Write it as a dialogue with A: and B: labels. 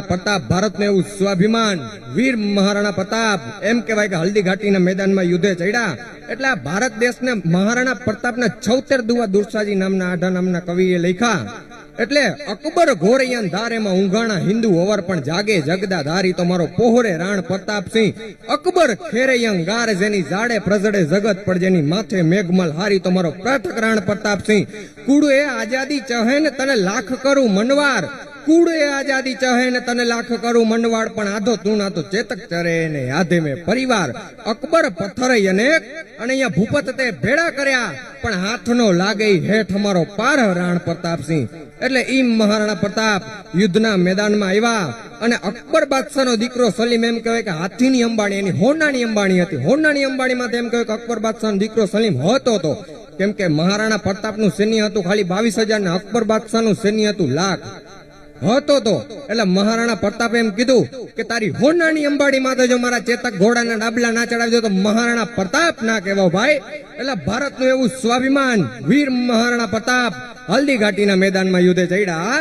A: પ્રતાપ ભારતનું એવું સ્વાભિમાન. વીર મહારાણા પ્રતાપ, એમ કહેવાય કે હલ્દી ઘાટીના મેદાનમાં યુદ્ધે ચડ્યા. એટલે આ ભારત દેશને મહારાણા પ્રતાપના છોતેર દુવા દુરસાજી નામના આઢા નામના કવિએ લખ્યા. એટલે અકબર ઘોરૈયાન ધાર એમાં ઊંઘાણા હિન્દુ ઓવર પણ જાગે, જગદા ધારી તમારો પોહરે રાણ પ્રતાપસિંહ અકબર ખેરૈયંગ ગાર જેની જાડે પ્રજડે જગત પણ જેની માથે મેઘમલ હારી તમારો મારો પ્રથક રાણ પ્રતાપસિંહ કુડુ એ આઝાદી ચહે ને તને લાખ કરું મનવાર. એ આઝાદી ચહે ને તને લાખ કરું મંડવાડ પણ આધો તું ના તો ચેતક ચરે ને આધે મેં પરિવાર. અકબર પથ્થર અનેક, અને અહીંયા ભૂપત તે ભેડા કર્યા, પણ હાથનો લાગે હેઠ અમારો પાર રાણ પ્રતાપસિંહ. એટલે ઈ મહારાણા પ્રતાપ યુદ્ધના મેદાનમાં આવ્યા, અને અકબર બાદશાહનો દીકરો સલીમ એમ કહેવાય કે હાથીની અંબાણી, એની હોનાની અંબાણી હતી. હોનાની અંબાણીમાં એમ કહેવાય કે અકબર બાદશાહનો દીકરો સલીમ હતો તો કેમ કે મહારાણા પ્રતાપનું સૈન્ય હતું ખાલી બાવીસ હજાર ને અકબર બાદશાહનું સૈન્ય હતું લાખ. હતો તો. એટલે મહારાણા પ્રતાપે એમ કીધું કે તારી હોનાની અંબાડી માથે જો મારા ચેતક ઘોડાના ડાબલા ના ચડાવજો તો મહારાણા પ્રતાપ ના કહેવાય ભાઈ. એટલે ભારતનું એવું સ્વાભિમાન વીર મહારાણા પ્રતાપ હલ્દી ઘાટીના મેદાનમાં યુદ્ધે ચડ્યા.